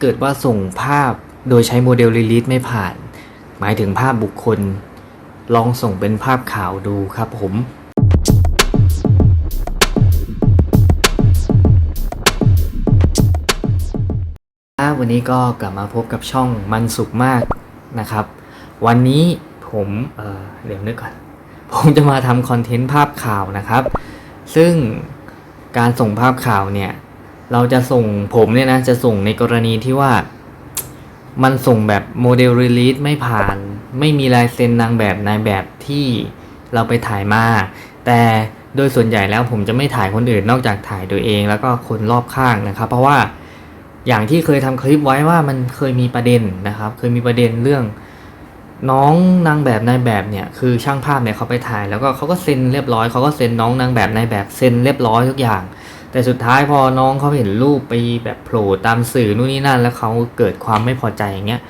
เกิดว่าส่งภาพโดยใช้โมเดล Release ไม่ผ่าน หมายถึงภาพบุคคล ลองส่งเป็นภาพข่าวดูครับผมวันนี้ก็กลับมาพบกับช่องมันสุขมากนะครับ วันนี้ผมเเดี๋ยวนึกก่อน ผมจะมาทำคอนเทนต์ภาพข่าวนะครับ ซึ่งการส่งภาพข่าวเนี่ย เราจะส่งผมเนี่ยนะ จะส่งในกรณีที่ว่า มันส่งแบบโมเดลรีลีสไม่ผ่าน ไม่มีลายเซ็นนางแบบนายแบบที่เราไปถ่ายมา แต่โดยส่วนใหญ่แล้วผมจะไม่ถ่ายคนอื่นนอกจากถ่ายตัวเอง แล้วก็คนรอบข้างนะครับ เพราะว่าอย่างที่เคยทำคลิปไว้ว่ามันเคยมีประเด็นนะครับ เคยมีประเด็นเรื่อง น้องนางแบบนายแบบเนี่ยคือช่างภาพเนี่ยเขาไปถ่าย แล้วก็เขาก็เซ็นเรียบร้อยเขาก็เซ็นน้องนางแบบนายแบบเซ็นเรียบร้อยทุกอย่าง แต่สุดท้ายพอน้องเขาเห็นรูปไปแบบโผล่ตามสื่อนู่นนี่นั่น แล้วเขาเกิดความไม่พอใจอย่างเงี้ย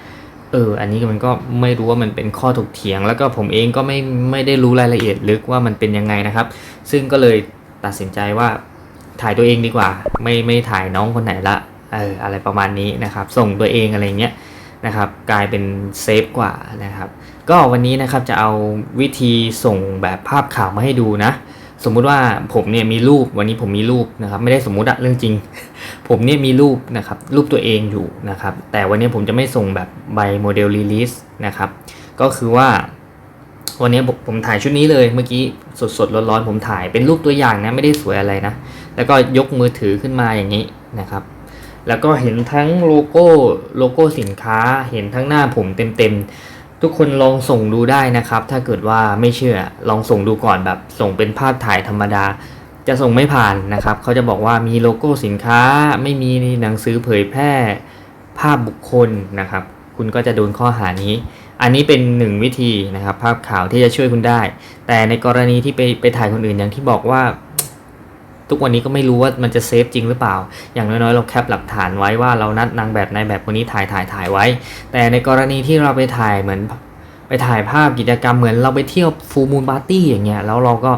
เออ อันนี้มันก็ไม่รู้ว่ามันเป็นข้อถกเถียง แล้วก็ผมเองก็ไม่ไม่ได้รู้รายละเอียดลึกว่ามันเป็นยังไงนะครับ ซึ่งก็เลยตัดสินใจว่าถ่ายตัวเองดีกว่า ไม่ไม่ถ่ายน้องคนไหนละเอออะไรประมาณนี้นะครับ ส่งตัวเองอะไรเงี้ยนะครับ กลายเป็นเซฟกว่านะครับ ก็วันนี้นะครับจะเอาวิธีส่งแบบภาพข่าวมาให้ดูนะ สมมุติว่าผมเนี่ยมีรูปวันนี้ผมมีรูปนะครับ ไม่ได้สมมุติอะเรื่องจริง ผมเนี่ยมีรูปนะครับรูปตัวเองอยู่นะครับ แต่วันนี้ผมจะไม่ส่งแบบใบโมเดลรีลิสนะครับ ก็คือว่า วันนี้ผมถ่ายชุดนี้เลยเมื่อกี้สดๆร้อนๆผมถ่ายเป็นรูปตัวอย่างนะไม่ได้สวยอะไรนะ แล้วก็ยกมือถือขึ้นมาอย่างนี้นะครับ แล้วก็เห็นทั้งโลโก้โลโก้สินค้าเห็นทั้งหน้าผมเต็มๆ ทุกคนลองส่งดูได้นะครับ ถ้าเกิดว่าไม่เชื่อลองส่งดูก่อนแบบส่งเป็นภาพถ่ายธรรมดา จะส่งไม่ผ่านนะครับเขาจะบอกว่ามีโลโก้สินค้า ไม่มีหนังสือเผยแพร่ภาพบุคคลนะครับ คุณก็จะโดนข้อหานี้ อันนี้เป็นหนึ่งวิธีนะครับ ภาพข่าวที่จะช่วยคุณได้ แต่ในกรณีที่ไปไปถ่ายคนอื่นอย่างที่บอกว่า ทุกวันนี้ก็ไม่รู้ว่ามันจะเซฟจริงหรือเปล่า อย่างน้อยๆ เราแคปหลักฐานไว้ว่าเรานัดนางแบบนายแบบคนนี้ถ่ายถ่ายถ่ายไว้ แต่ในกรณีที่เราไปถ่ายเหมือน ไปถ่ายภาพกิจกรรมเหมือนเราไปเที่ยวฟูมูลปาร์ตี้อย่างเงี้ยแล้วเราก็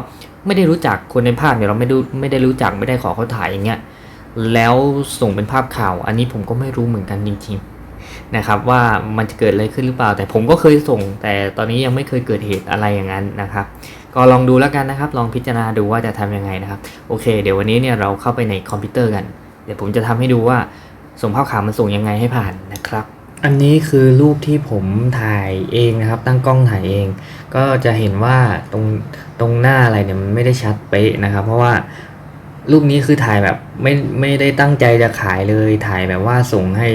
ไม่ได้รู้จักคนในภาพเนี่ยเราไม่ได้ไม่ได้รู้จักไม่ได้ขอเขาถ่ายอย่างเงี้ยแล้วส่งเป็นภาพข่าว อันนี้ผมก็ไม่รู้เหมือนกันจริงๆนะครับ ว่ามันจะเกิดอะไรขึ้นหรือเปล่า แต่ผมก็เคยส่ง แต่ตอนนี้ยังไม่เคยเกิดเหตุอะไรอย่างนั้นนะครับ ก็ลองดูแล้วกันนะครับ ลองพิจารณาดูว่าจะทำยังไงนะครับ โอเค เดี๋ยววันนี้เนี่ยเราเข้าไปในคอมพิวเตอร์กัน เดี๋ยวผมจะทำให้ดูว่าส่งภาพข่าวมันส่งยังไงให้ผ่านนะครับ อันนี้คือรูปที่ผมถ่ายเองนะครับ ตั้งกล้องถ่ายเอง ก็จะเห็นว่าตรงตรงหน้าอะไรเนี่ยมันไม่ได้ชัดเป๊ะนะครับ เพราะว่ารูปนี้คือถ่ายแบบไม่ไม่ได้ตั้งใจจะขายเลย ถ่ายแบบว่าส่งให้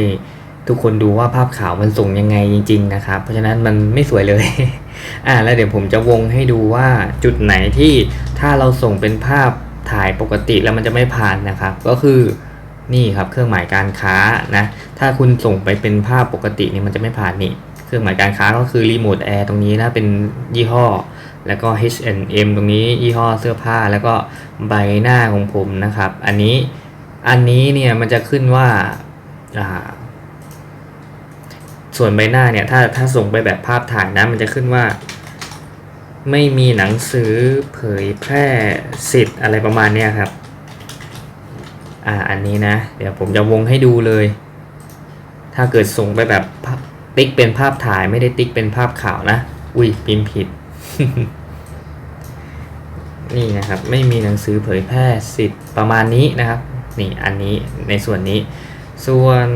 ทุกคนดูว่าภาพขาวมันส่งยังไงจริง ๆ นะครับ เพราะฉะนั้นมันไม่สวยเลย อ่าแล้วเดี๋ยวผมจะวงให้ดูว่าจุดไหนที่ถ้าเราส่งเป็นภาพถ่ายปกติแล้วมันจะไม่ผ่านนะครับ ก็คือนี่ครับเครื่องหมายการค้านะ ถ้าคุณส่งไปเป็นภาพปกตินี่มันจะไม่ผ่านนี่ เครื่องหมายการค้าก็คือรีโมทแอร์ตรงนี้นะเป็นยี่ห้อ แล้วก็ H&M ตรงนี้ยี่ห้อเสื้อผ้าแล้วก็ใบหน้าของผมนะครับ อันนี้อันนี้เนี่ยมันจะขึ้นว่าอ่า ส่วนใบหน้าเนี่ยถ้าถ้าส่งไปแบบภาพถ่ายนะมันจะขึ้นว่า ไม่มีหนังสือเผยแพร่สิทธิ์อะไรประมาณเนี้ยครับ อ่าอันนี้นะ เดี๋ยวผมจะวงให้ดูเลย ถ้าเกิดส่งไปแบบภาพติ๊กเป็นภาพถ่ายไม่ได้ติ๊กเป็นภาพข่าวนะ อุ้ยพิมพ์ผิด นี่นะครับ ไม่มีหนังสือเผยแพร่สิทธิ์ประมาณนี้นะครับ นี่อันนี้ในส่วนนี้ ส่วน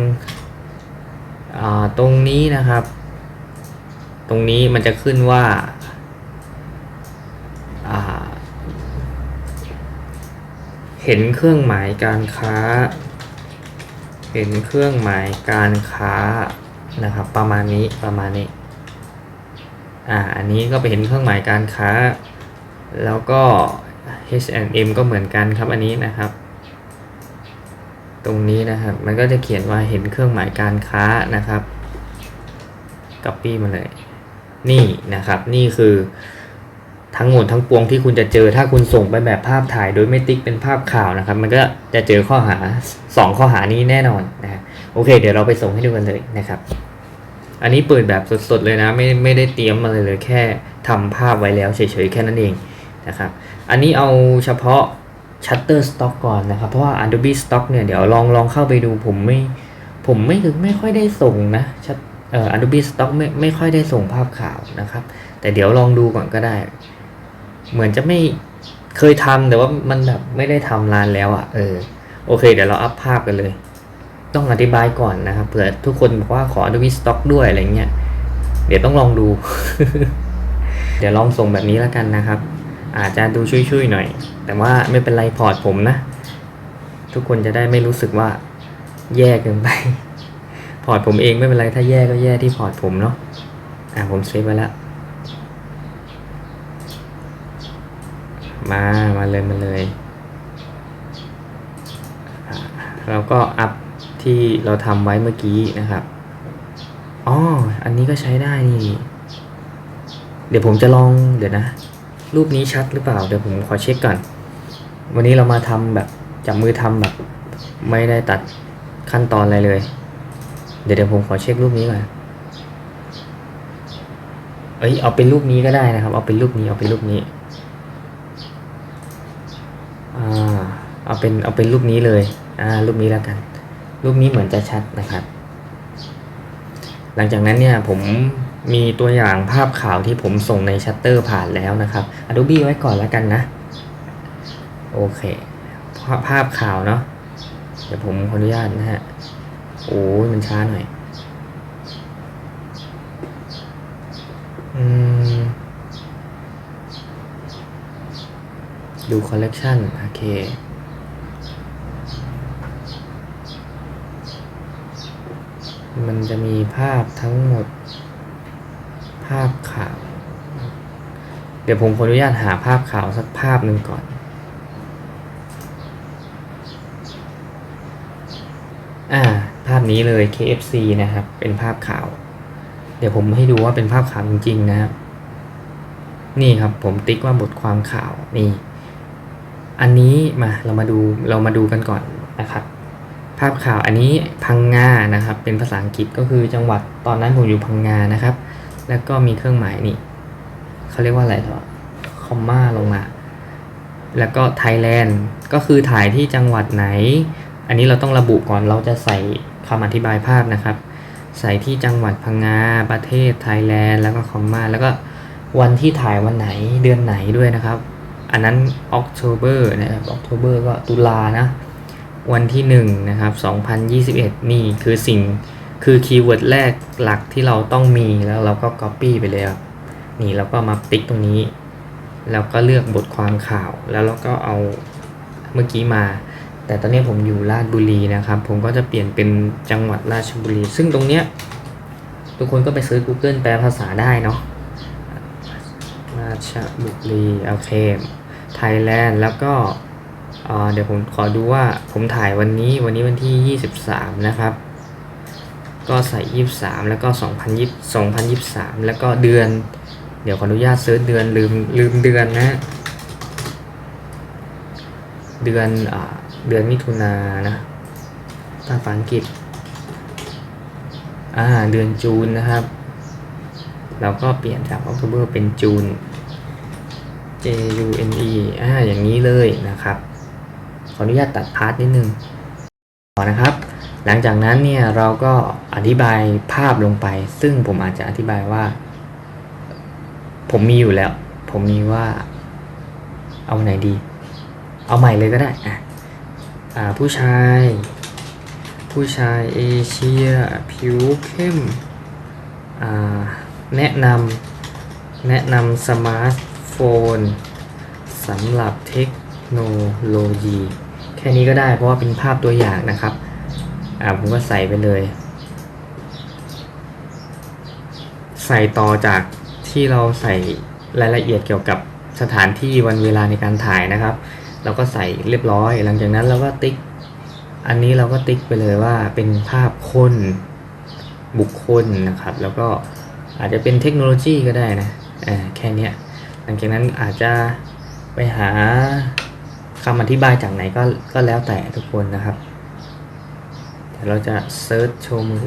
ตรงนี้นะครับ ตรงนี้มันจะขึ้นว่าเห็นเครื่องหมายการค้า เห็นเครื่องหมายการค้านะครับ ประมาณนี้ประมาณนี้ อ่า อันนี้ก็ไปเห็นเครื่องหมายการค้า แล้วก็ H&M ก็เหมือนกันครับอันนี้นะครับ ตรงนี้นะครับ มันก็จะเขียนว่าเห็นเครื่องหมายการค้านะครับก๊อปปี้มาเลย นี่นะครับ นี่คือทั้งหมดทั้งปวงที่คุณจะเจอถ้าคุณส่งไปแบบภาพถ่ายโดยไม่ติ๊กเป็นภาพข่าวนะครับ มันก็จะเจอข้อหา 2 ข้อหานี้แน่นอนนะโอเค เดี๋ยวเราไปส่งให้ดูกันเลยนะครับ อันนี้เปิดแบบสดๆเลยนะ ไม่ไม่ได้เตรียมมาเลยเลยแค่ทำภาพไว้แล้วเฉยๆแค่นั้นเองนะครับ อันนี้เอาเฉพาะ Shutterstock ก่อนนะครับ เพราะว่า Adobe Stock เนี่ยเดี๋ยวลองลองเข้าไปดูผมไม่ผมไม่ถึงไม่ค่อยได้ส่งนะชัดเอ่อ Adobe Stock ไม่ไม่ค่อยได้ส่งภาพข่าวนะครับ แต่เดี๋ยวลองดูก่อนก็ได้ เหมือนจะไม่เคยทำแต่ว่ามันแบบไม่ได้ทำนานแล้วอะ่ะเออโอเค เดี๋ยวเราอัพภาพกันเลย ต้องอธิบายก่อนนะครับเผื่อทุกคนบอกว่าขอ Adobe Stock ด้วยอะไรเงี้ยเดี๋ยวต้องลองดู เดี๋ยวลองส่งแบบนี้แล้วกันนะครับ อาจจะดูช่วยๆหน่อย แต่ว่าไม่เป็นไรพอร์ตผมนะ ทุกคนจะได้ไม่รู้สึกว่าแย่เกินไป พอร์ตผมเองไม่เป็นไร ถ้าแย่ก็แย่ที่พอร์ตผมเนาะอะผมเซฟไว้แล้ว มา มาเลยมาเลย แล้วก็อัพที่เราทำไว้เมื่อกี้นะครับ อ๋อ อันนี้ก็ใช้ได้นี่ เดี๋ยวผมจะลอง เดี๋ยวนะ รูปนี้ชัดหรือเปล่า เดี๋ยวผมขอเช็คก่อน วันนี้เรามาทำแบบจับมือทำแบบ ไม่ได้ตัดขั้นตอนอะไรเลย เดี๋ยวเดี๋ยวผมขอเช็ครูปนี้ก่อน เอ้ยเอาเป็นรูปนี้ก็ได้นะครับ เอาเป็นรูปนี้เอาเป็นรูปนี้อ่าเอาเป็นเอาเป็นรูปนี้เลยอ่ารูปนี้แล้วกัน รูปนี้เหมือนจะชัดนะครับ หลังจากนั้นเนี่ยผมมีตัวอย่างภาพข่าวที่ผมส่งในชัตเตอร์ผ่านแล้วนะครับ Adobe ไว้ก่อนแล้วกันนะ โอเคภาพภาพข่าวเนาะเดี๋ยวผมขออนุญาตนะฮะ โอ้ยมันช้าหน่อย อืม ดูคอลเลกชันโอเคมันจะมีภาพทั้งหมด ภาพข่าว เดี๋ยวผมขออนุญาตหาภาพข่าวสักภาพหนึ่งก่อนอ่าภาพนี้เลย KFC นะครับ เป็นภาพข่าว เดี๋ยวผมให้ดูว่าเป็นภาพข่าวจริง ๆ นะครับนี่ครับผมติ๊กว่าบทความข่าวนี่ อันนี้มาเรามาดูเรามาดูกันก่อนนะครับ ภาพข่าวอันนี้พังงานะครับ เป็นภาษาอังกฤษก็คือจังหวัดตอนนั้นผมอยู่พังงานะครับ แล้วก็มีเครื่องหมายนี่ เขาเรียกว่าอะไรต่อคอมมาลงมาแล้วก็ไทยแลนด์ก็คือถ่ายที่จังหวัดไหน อันนี้เราต้องระบุก่อนเราจะใส่คำอธิบายภาพนะครับ ใส่ที่จังหวัดพังงาประเทศไทยแลนด์แล้วก็คอมมาแล้วก็วันที่ถ่ายวันไหนเดือนไหนด้วยนะครับ อันนั้น October นะครับ October ก็ตุลานะ วันที่1นะครับ2021 นี่คือสิ่งคือคีย์เวิร์ดแรกหลักที่เราต้องมีแล้วเราก็ Copy ไปเลยครับ นี่เราก็มาติ๊กตรงนี้ แล้วก็เลือกบทความข่าว แล้วเราก็เอาเมื่อกี้มา แต่ตอนนี้ผมอยู่ราชบุรีนะครับ ผมก็จะเปลี่ยนเป็นจังหวัดราชบุรี ซึ่งตรงเนี้ยทุกคนก็ไปซื้อ Google แปลภาษาได้เนาะราชบุรีโอเคไทยแลนด์แล้วก็เดี๋ยวผมขอดูว่าผมถ่ายวันนี้วันนี้วันที่ 23 นะครับ ก็ใส่ 23 แล้วก็ 2020 2023 แล้วก็เดือน เดี๋ยวขออนุญาตเซิร์ชเดือนลืมลืมเดือนนะ เดือนอ่าเดือนมิถุนานนะภาษาอังกฤษอ่าเดือนจูนนะครับ เราก็เปลี่ยนจาก October เป็นจูน J U N E อ่าอย่างนี้เลยนะครับ ขออนุญาตตัดพาร์ทนิดนึงต่อนะครับ หลังจากนั้นเนี่ยเราก็อธิบายภาพลงไป ซึ่งผมอาจจะอธิบายว่า ผมมีอยู่แล้ว ผมมีว่า เอาไหนดี เอาใหม่เลยก็ได้อะอ่าผู้ชาย ผู้ชายเอเชีย ผิวเข้มอ่าแนะนำแนะนำสมาร์ทโฟนสำหรับเทคโนโลยี แค่นี้ก็ได้เพราะว่าเป็นภาพตัวอย่างนะครับ อ่าผมก็ใส่ไปเลย ใส่ต่อจาก ที่เราใส่รายละเอียดเกี่ยวกับสถานที่วันเวลาในการถ่ายนะครับ เราก็ใส่เรียบร้อย หลังจากนั้นเราก็ติ๊ก อันนี้เราก็ติ๊กไปเลยว่าเป็นภาพคนบุคคลนะครับ แล้วก็อาจจะเป็นเทคโนโลยีก็ได้นะแค่นี้หลังจากนั้นอาจจะไปหาคำอธิบายจากไหนก็ก็แล้วแต่ทุกคนนะครับเดี๋ยวเราจะเซิร์ชโชว์มือ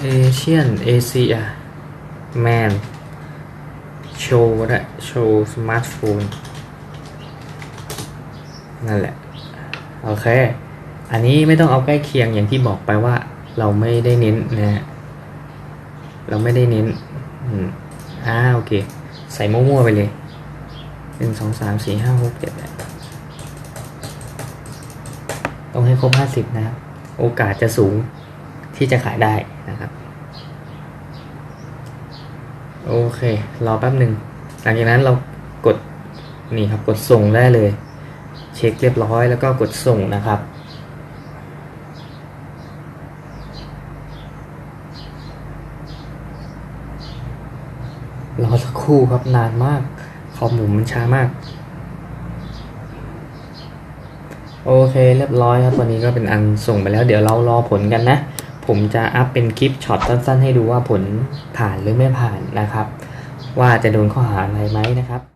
เอเชียนเอเชีย แมนโชว์ก็ได้โชว์สมาร์ทโฟนนั่นแหละ โอเค อันนี้ไม่ต้องเอาใกล้เคียงอย่างที่บอกไปว่า เราไม่ได้เน้นนะ เราไม่ได้เน้นอืมอ่าโอเค ใส่มั่วๆไปเลยหนึ่งสองสามสี่ห้าหกเจ็ดแปดต้องให้ครบห้าสิบนะ โอกาสจะสูงที่จะขายได้นะครับ โอเค รอแป๊บหนึ่ง หลังจากนั้นเรากดนี่ครับ กดส่งได้เลย เช็คเรียบร้อยแล้วก็กดส่งนะครับ รอสักครู่ครับนานมาก คอมหมุนมันช้ามาก โอเค เรียบร้อยครับ วันนี้ก็เป็นอันส่งไปแล้ว เดี๋ยวเรารอผลกันนะ ผมจะอัพเป็นคลิปช็อตสั้น ๆ ให้ดูว่าผลผ่านหรือไม่ผ่านนะครับ ว่าจะโดนข้อหาอะไรไหมนะครับ